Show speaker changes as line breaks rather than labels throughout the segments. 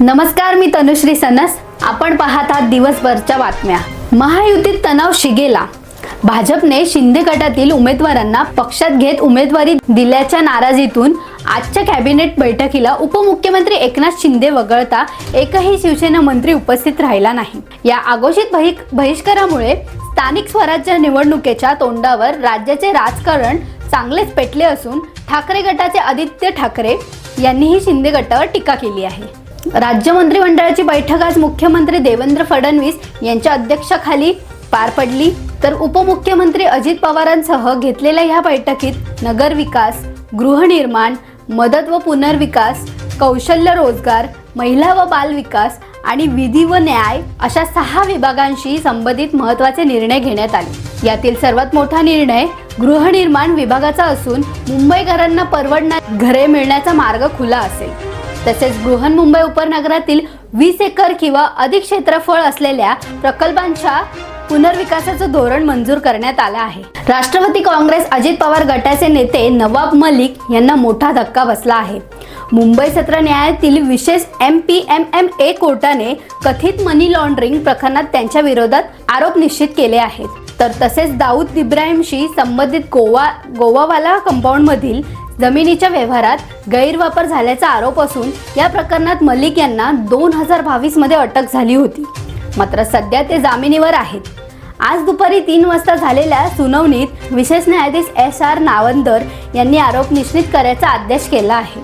नमस्कार मी तनुश्री सनस. आपण पाहत आहात दिवसभरच्या बातम्या. महायुतीत तणाव शिगेला. भाजपने शिंदे गटातील उमेदवारांना पक्षात घेत उमेदवारी दिल्याच्या नाराजीतून आजच्या कॅबिनेट बैठकीला उपमुख्यमंत्री एकनाथ शिंदे वगळता एकही शिवसेना मंत्री उपस्थित राहिला नाही. या आघोषित बहि- बहिष्कारामुळे स्थानिक स्वराज्य निवडणुकीच्या तोंडावर राज्याचे राजकारण चांगलेच पेटले असून ठाकरे गटाचे आदित्य ठाकरे यांनीही शिंदे गटावर टीका केली आहे. राज्य मंत्रिमंडळाची बैठक आज मुख्यमंत्री देवेंद्र फडणवीस यांच्या अध्यक्षाखाली पार पडली. तर उपमुख्यमंत्री अजित पवारांसह घेतलेल्या ह्या बैठकीत नगरविकास गृहनिर्माण मदत व पुनर्विकास कौशल्य रोजगार महिला व बालविकास आणि विधी व न्याय अशा सहा विभागांशी संबंधित महत्त्वाचे निर्णय घेण्यात आले. यातील सर्वात मोठा निर्णय गृहनिर्माण विभागाचा असून मुंबईकरांना परवडणार घरे मिळण्याचा मार्ग खुला असेल. तसेच बृहन्मुंबई उपनगरातील वीस एकर किंवा अधिक क्षेत्रफळ असलेल्या प्रकल्पांच्या पुनर्विकासाचं धोरण मंजूर करण्यात आलं आहे. राष्ट्रवादी काँग्रेस अजित पवार गटाचे नेते नवाब मलिक यांना मोठा धक्का बसला आहे. मुंबई सत्र न्यायालयातील विशेष M P M M A कोर्टाने कथित मनी लॉन्ड्रिंग प्रकरणात त्यांच्या विरोधात आरोप निश्चित केले आहेत. तर तसेच दाऊद इब्राहिमशी संबंधित गोवा गोवावाला कंपाऊंडमधील जमिनीच्या व्यवहारात गैरवापर झाल्याचा आरोप असून या प्रकरणात मलिक यांना दोन हजार बावीसमध्ये अटक झाली होती. मात्र सध्या ते जामिनीवर आहेत. आज दुपारी तीन वाजता झालेल्या सुनावणीत विशेष न्यायाधीश एस आर नावंदर यांनी आरोप निश्चित करायचा आदेश केला आहे.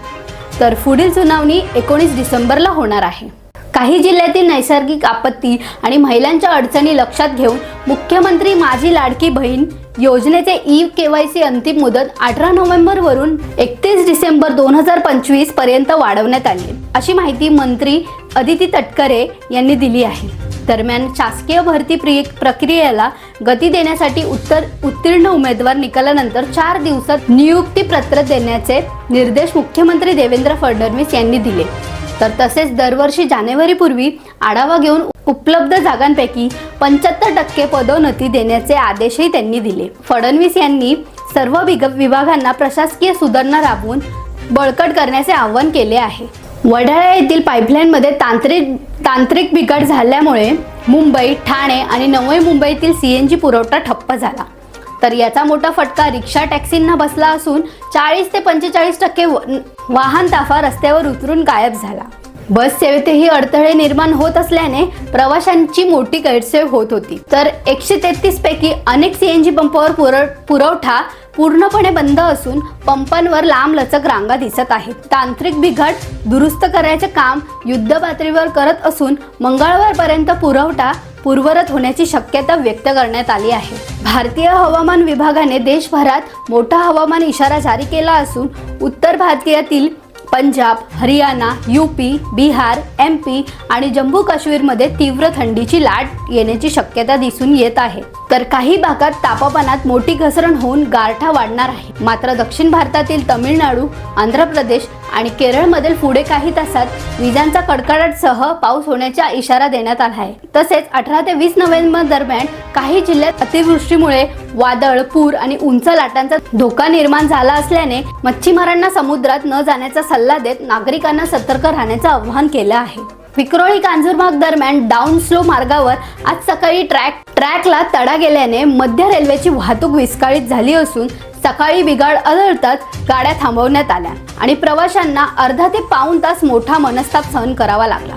तर पुढील सुनावणी एकोणीस डिसेंबरला होणार आहे. काही जिल्ह्यातील नैसर्गिक आपत्ती आणि महिलांच्या अडचणी लक्षात घेऊन मुख्यमंत्री माझी लाडकी बहीण योजनेचे ई केवायसी सी अंतिम मुदत अठरा नोव्हेंबर वरून एकतीस डिसेंबर दोन हजार पंचवीसपर्यंत वाढवण्यात आली. अशी माहिती मंत्री अदिती तटकरे यांनी दिली आहे. दरम्यान शासकीय भरती प्रक्रियेला गती देण्यासाठी उत्तर उत्तीर्ण उमेदवार निकालानंतर चार दिवसात नियुक्ती पत्र देण्याचे निर्देश मुख्यमंत्री देवेंद्र फडणवीस यांनी दिले. तर तसेच दरवर्षी जानेवारीपूर्वी आढावा घेऊन उपलब्ध जागांपैकी पंच्याहत्तर टक्के पदोन्नती देण्याचे आदेशही त्यांनी दिले. फडणवीस यांनी सर्व विभागांना प्रशासकीय सुधारणा राबवून बळकट करण्याचे आवाहन केले आहे. वडाळा येथील पाईपलाईनमध्ये तांत्रिक तांत्रिक बिघाड झाल्यामुळे मुंबई ठाणे आणि नवी मुंबईतील सी एन जी पुरवठा ठप्प झाला. तर याचा मोठा फटका रिक्षा टॅक्सींना बसला असून चाळीस ते पंचेचाळीस टक्के वाहन ताफा रस्त्यावर उतरून गायब झाला. बस सेवेतही अडथळे निर्माण होत असल्याने प्रवाशांची मोठी गैरसोय होत होती. तर एकशे तेहतीस पैकी अनेक सीएनजी पंपावर पुरव पुरवठा पूर्णपणे बंद असून पंपांवर लांब लचक रांगा दिसत आहेत. तांत्रिक बिघाड दुरुस्त करायचे काम युद्ध पातळीवर करत असून मंगळवारपर्यंत पुरवठा पूर्वरत होण्याची शक्यता व्यक्त करण्यात आली आहे. भारतीय हवामान विभागाने देशभरात मोठा हवामान इशारा जारी केला असून उत्तर भारतीयातील Punjab Haryana UP Bihar M P आणि जम्मू काश्मीरमध्ये तीव्र थंडीची लाट येण्याची शक्यता दिसून येत आहे. तर काही भागात तापमानात मोठी घसरण होऊन गारठा वाढणार आहे. मात्र दक्षिण भारतातील तमिळनाडू आंध्र प्रदेश आणि केरळमधील पुढे काही तासात विजांचा कडकडाटसह पाऊस होण्याचा इशारा देण्यात आला आहे. तसेच अठरा ते वीस नोव्हेंबर दरम्यान काही जिल्ह्यात अतिवृष्टीमुळे वादळ पूर आणि उंच लाटांचा धोका निर्माण झाला असल्याने मच्छीमारांना समुद्रात न जाण्याचा सल्ला देत नागरिकांना सतर्क राहण्याचं आवाहन केलं आहे. विक्रोळी कांजूरमार्ग दरम्यान डाऊन स्लो मार्गावर आज सकाळी ट्रॅक ट्रॅकला तडा गेल्याने मध्य रेल्वेची वाहतूक विस्कळीत झाली असून सकाळी बिघाड आढळताच गाड्या थांबवण्यात आल्या आणि प्रवाशांना अर्धा ते पाऊण तास मोठा मनस्ताप सहन करावा लागला.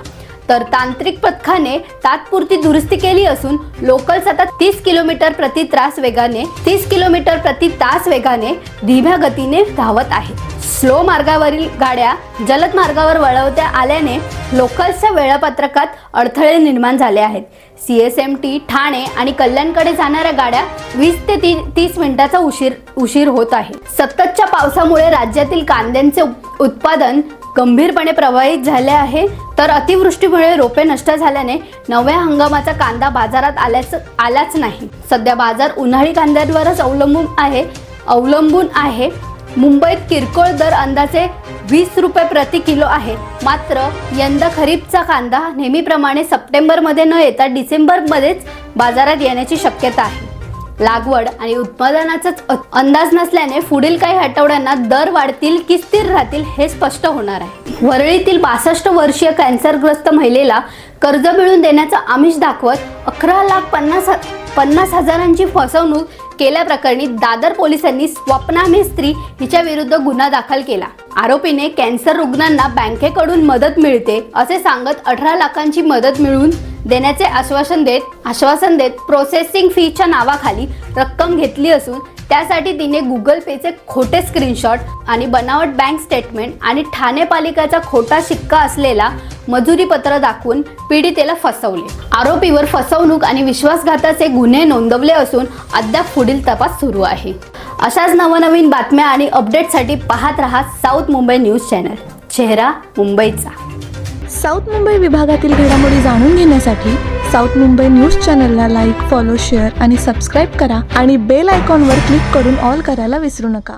तर तांत्रिक पथकाने तात्पुरती दुरुस्ती केली असून लोकल्स आता तीस किलोमीटर प्रति त्रास वेगाने तीस किलोमीटर प्रति तास वेगाने धीम्या गतीने धावत आहेत. स्लो मार्गावरील गाड्या जलद मार्गावर वळवत्या आल्याने लोकल्सच्या वेळापत्रकात अडथळे निर्माण झाले आहेत. C S M T Thane आणि कल्याणकडे जाणाऱ्या गाड्या वीस ते ती तीस मिनिटाचा उशीर उशीर होत आहे. सततच्या पावसामुळे राज्यातील कांद्यांचे उत्पादन गंभीरपणे प्रभावित झाले आहे. तर अतिवृष्टीमुळे रोपे नष्ट झाल्याने नव्या हंगामाचा कांदा बाजारात आल्याच आलाच नाही. सध्या बाजार उन्हाळी कांद्यांवरच अवलंबून आहे अवलंबून आहे. मुंबईत किरकोळ दर अंदाजे वीस रुपये प्रति किलो आहे. मात्र यंदा खरीपचा कांदा नेहमीप्रमाणे सप्टेंबरमध्ये न येता डिसेंबरमध्येच बाजारात येण्याची शक्यता आहे. लागवड आणि उत्पादनाचाच अंदाज नसल्याने पुढील काही आठवड्यांना दर वाढतील की स्थिर राहतील हे स्पष्ट होणार आहे. वरळीतील बासष्ट वर्षीय कॅन्सरग्रस्त महिलेला कर्ज मिळवून देण्याचं आमिष दाखवत अकरा लाख पन्नास पन्नास हजारांची फसवणूक केल्याप्रकरणी दादर पोलिसांनी स्वप्ना मिस्त्री हिच्या विरुद्ध गुन्हा दाखल केला. आरोपीने कॅन्सर रुग्णांना बँकेकडून मदत मिळते असे सांगत अठरा लाखांची मदत मिळवून देण्याचे आश्वासन देत आश्वासन देत प्रोसेसिंग फीच्या नावाखाली रक्कम घेतली असून त्यासाठी तिने गुगल पेचे खोटे स्क्रीनशॉट आणि बनावट बँक स्टेटमेंट आणि ठाणे पालिकेचा खोटा शिक्का असलेला मजुरी पत्र दाखवून पीडितेला फसवले. आरोपीवर फसवणूक आणि विश्वासघाताचे गुन्हे नोंदवले असून अद्याप पुढील तपास सुरू आहे. अशाच नवनवीन बातम्या आणि अपडेटसाठी पाहत रहा साऊथ मुंबई न्यूज चॅनल. चेहरा मुंबईचा.
साऊथ मुंबई विभागातील घडामोडी जाणून घेण्यासाठी साऊथ मुंबई न्यूज चॅनलला लाईक फॉलो शेअर आणि सबस्क्राईब करा आणि बेल आयकॉनवर क्लिक करून ऑल करायला विसरू नका.